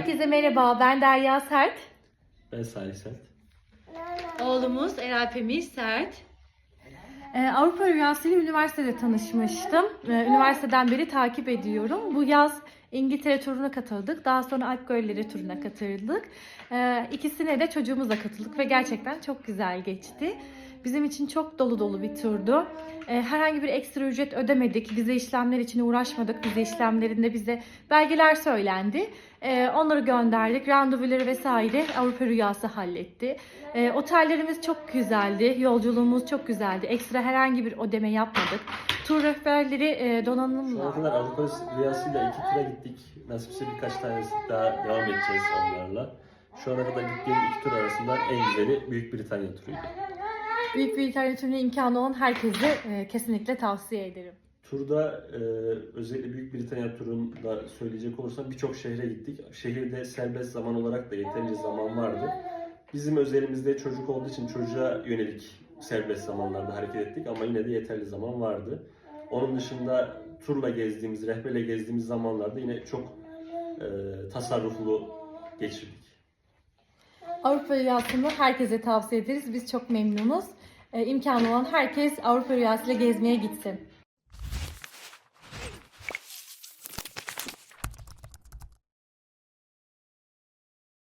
Herkese merhaba, ben Derya Sert. Ben Salih Sert. Oğlumuz Eralpemiz Sert. Ee, Avrupa Rüyası ile üniversitede tanışmıştım. Ee, üniversiteden beri takip ediyorum. Bu yaz İngiltere turuna katıldık. Daha sonra Alp Gölleri turuna katıldık. Ee, ikisine de çocuğumuzla katıldık ve gerçekten çok güzel geçti. Bizim için çok dolu dolu bir turdu. Ee, herhangi bir ekstra ücret ödemedik. Vize işlemler için uğraşmadık. Vize işlemlerinde bize belgeler söylendi. Ee, onları gönderdik. Randevuları vesaire Avrupa Rüyası halletti. Ee, otellerimiz çok güzeldi. Yolculuğumuz çok güzeldi. Ekstra herhangi bir ödeme yapmadık. Tur rehberleri e, Şu ana donanımla kadar Avrupa Rüyası'yla iki tura gittik. Nasipse birkaç tanesi daha devam edeceğiz onlarla. Şu ana kadar gittiğim iki tur arasında en güzeli Büyük Britanya turuydu. Büyük bir turuna imkanı olan herkese e, kesinlikle tavsiye ederim. Turda e, özellikle Büyük Britanya turunda söyleyecek olursam birçok şehre gittik. Şehirde serbest zaman olarak da yeterince zaman vardı. Bizim özelimizde çocuk olduğu için çocuğa yönelik serbest zamanlarda hareket ettik ama yine de yeterli zaman vardı. Onun dışında turla gezdiğimiz, rehberle gezdiğimiz zamanlarda yine çok e, tasarruflu geçirdik. Avrupa Rüyası'nı herkese tavsiye ederiz. Biz çok memnunuz. E, imkanı olan herkes Avrupa Rüyası ile gezmeye gitsin.